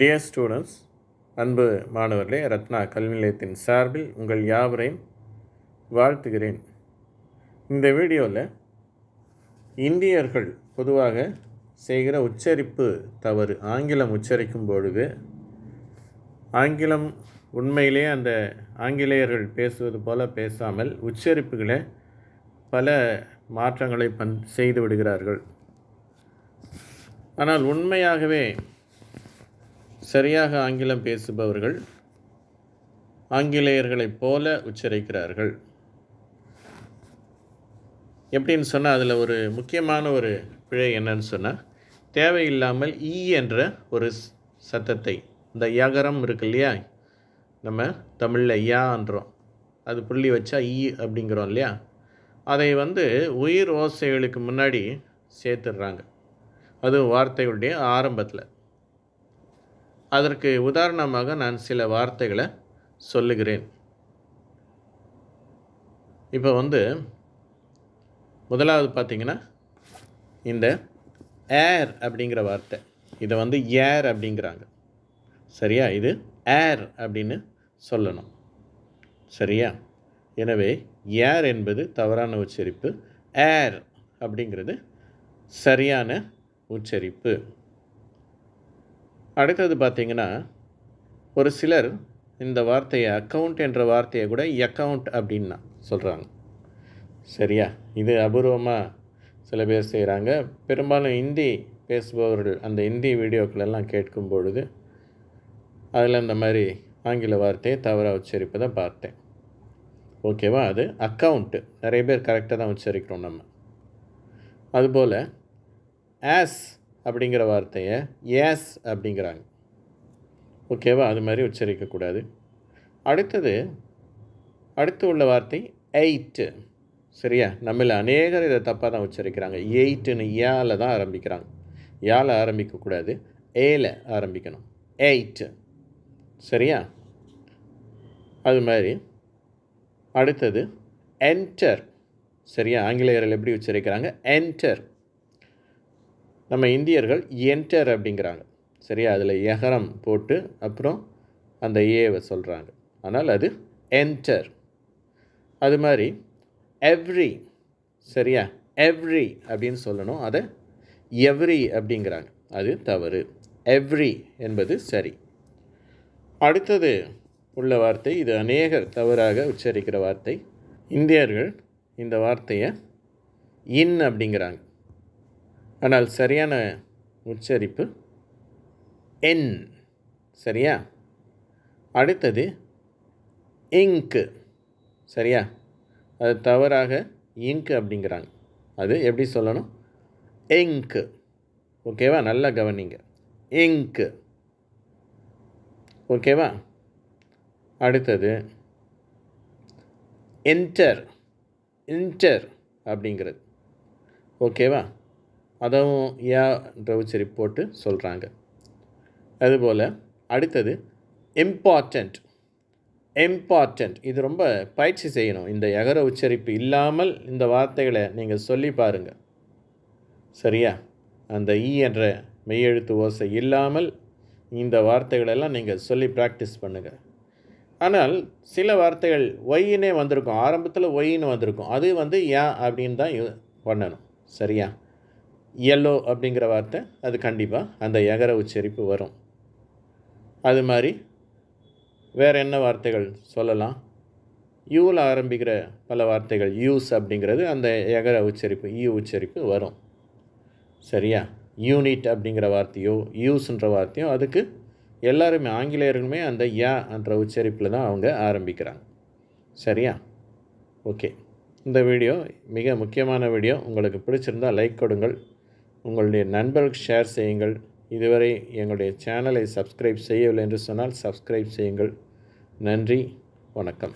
Dear students அன்பு மாணவர்களே ரத்னா கல்வி நிலையத்தின் சார்பில் உங்கள் யாவரையும் வாழ்த்துகிறேன். இந்த வீடியோவில் இந்தியர்கள் பொதுவாக செய்கிற உச்சரிப்பு தவறு ஆங்கிலம் உச்சரிக்கும் பொழுது ஆங்கிலம் உண்மையிலே அந்த ஆங்கிலேயர்கள் பேசுவது போல பேசாமல் உச்சரிப்புகளை பல மாற்றங்களை பண் செய்து விடுகிறார்கள். ஆனால் உண்மையாகவே சரியாக ஆங்கிலம் பேசுபவர்கள் ஆங்கிலேயர்களைப் போல உச்சரிக்கிறார்கள். எப்படின்னு சொன்னால் அதில் ஒரு முக்கியமான ஒரு பிழை என்னன்னு சொன்னால் தேவையில்லாமல் ஈ என்ற ஒரு சத்தத்தை இந்த யகரம் இருக்கு இல்லையா? நம்ம தமிழில் யான்றோம். அது புள்ளி வச்சா ஈ அப்படிங்கிறோம் இல்லையா? அதை வந்து உயிர் ஓசைகளுக்கு முன்னாடி சேர்த்துடுறாங்க. அதுவும் வார்த்தைகளுடைய ஆரம்பத்தில். அதற்கு உதாரணமாக நான் சில வார்த்தைகளை சொல்லுகிறேன். இப்போ வந்து முதலாவது பார்த்தீங்கன்னா இந்த ஏர் அப்படிங்கிற வார்த்தை. இதை வந்து ஏர் அப்படிங்கிறாங்க. சரியா? இது ஏர் அப்படின்னு சொல்லணும். சரியா? எனவே ஏர் என்பது தவறான உச்சரிப்பு. ஏர் அப்படிங்கிறது சரியான உச்சரிப்பு. அடுத்தது பார்த்தீங்கன்னா ஒரு சிலர் இந்த வார்த்தையை அக்கௌண்ட் என்ற வார்த்தையை கூட அக்கவுண்ட் அப்படின்னா சொல்கிறாங்க சரியா? இது அபூர்வமாக சில பேர் செய்கிறாங்க பெரும்பாலும் ஹிந்தி பேசுபவர்கள் அந்த ஹிந்தி வீடியோக்களெல்லாம் கேட்கும் பொழுது அதில் இந்த மாதிரி ஆங்கில வார்த்தையை தவறாக உச்சரிப்பதை பார்த்தேன். ஓகேவா? அது அக்கவுண்ட்டு நிறைய பேர் கரெக்டாக தான் உச்சரிக்கிறோம் நம்ம. அதுபோல் ஆஸ் அப்படிங்கிற வார்த்தையை ஏஸ் அப்படிங்கிறாங்க. ஓகேவா அது மாதிரி உச்சரிக்கக்கூடாது அடுத்தது அடுத்து உள்ள வார்த்தை எயிட்டு சரியா? நம்மள அநேகர் இதை தப்பாக தான் உச்சரிக்கிறாங்க. எயிட்டுன்னு ஏல தான் ஆரம்பிக்கிறாங்க. யால ஆரம்பிக்கக்கூடாது ஏல ஆரம்பிக்கணும். எயிட்டு சரியா? அது மாதிரி. அடுத்தது என்டர் சரியா? ஆங்கிலேயர்கள் எப்படி உச்சரிக்கிறாங்க? என்டர் நம்ம இந்தியர்கள் என்டர் அப்படிங்கிறாங்க. சரியா? அதில் எகரம் போட்டு அப்புறம் அந்த ஏவை சொல்கிறாங்க ஆனால் அது என்டர் அது மாதிரி எவ்ரி சரியா? எவ்ரி அப்படின்னு சொல்லணும். அதை எவ்ரி அப்படிங்கிறாங்க. அது தவறு. எவ்ரி என்பது சரி. அடுத்தது உள்ள வார்த்தை இது அநேகர் தவறாக உச்சரிக்கிற வார்த்தை. இந்தியர்கள் இந்த வார்த்தையை இன் அப்படிங்கிறாங்க. ஆனால் சரியான உச்சரிப்பு என். சரியா? அடுத்தது இங்கு. சரியா? அது தவறாக இங்கு அப்படிங்கிறாங்க. அது எப்படி சொல்லணும்? இங்கு. ஓகேவா? நல்லா கவனிங்க. இங்கு. ஓகேவா? அடுத்தது என்டர். இன்டர் அப்படிங்கிறது. ஓகேவா? அதுவும் யான்ற உச்சரிப்பு போட்டு சொல்கிறாங்க அதுபோல் அடுத்தது இம்பார்ட்டண்ட் இம்பார்ட்டண்ட் இது ரொம்ப பயிற்சி செய்யணும். இந்த எகர உச்சரிப்பு இல்லாமல் இந்த வார்த்தைகளை நீங்கள் சொல்லி பாருங்கள் சரியா? அந்த ஈ என்ற மெய்யெழுத்து ஓசை இல்லாமல் இந்த வார்த்தைகளெல்லாம் நீங்கள் சொல்லி ப்ராக்டிஸ் பண்ணுங்கள் ஆனால் சில வார்த்தைகள் ஒய்னே வந்திருக்கும். ஆரம்பத்தில் ஒய்ன்னு வந்திருக்கும். அது வந்து யா அப்படின்னு தான் யூ- பண்ணணும். சரியா? எல்லோ அப்படிங்கிற வார்த்தை அது கண்டிப்பாக அந்த எகர உச்சரிப்பு வரும். அது மாதிரி வேறு என்ன வார்த்தைகள் சொல்லலாம்? யூவில் ஆரம்பிக்கிற பல வார்த்தைகள் யூஸ் அப்படிங்கிறது அந்த எகர உச்சரிப்பு யூ உச்சரிப்பு வரும். சரியா? யூனிட் அப்படிங்கிற வார்த்தையோ யூஸ்ன்ற வார்த்தையோ அதுக்கு எல்லாருமே ஆங்கிலேயர்களுமே அந்த யா என்ற உச்சரிப்பில் தான் அவங்க ஆரம்பிக்கிறாங்க. சரியா? ஓகே இந்த வீடியோ மிக முக்கியமான வீடியோ. உங்களுக்கு பிடிச்சிருந்தால் லைக் கொடுங்கள். உங்களுடைய நண்பர்களுக்கு ஷேர் செய்யுங்கள். இதுவரை எங்களுடைய சேனலை சப்ஸ்கிரைப் செய்யவில்லை என்று சொன்னால் சப்ஸ்கிரைப் செய்யுங்கள். நன்றி. வணக்கம்.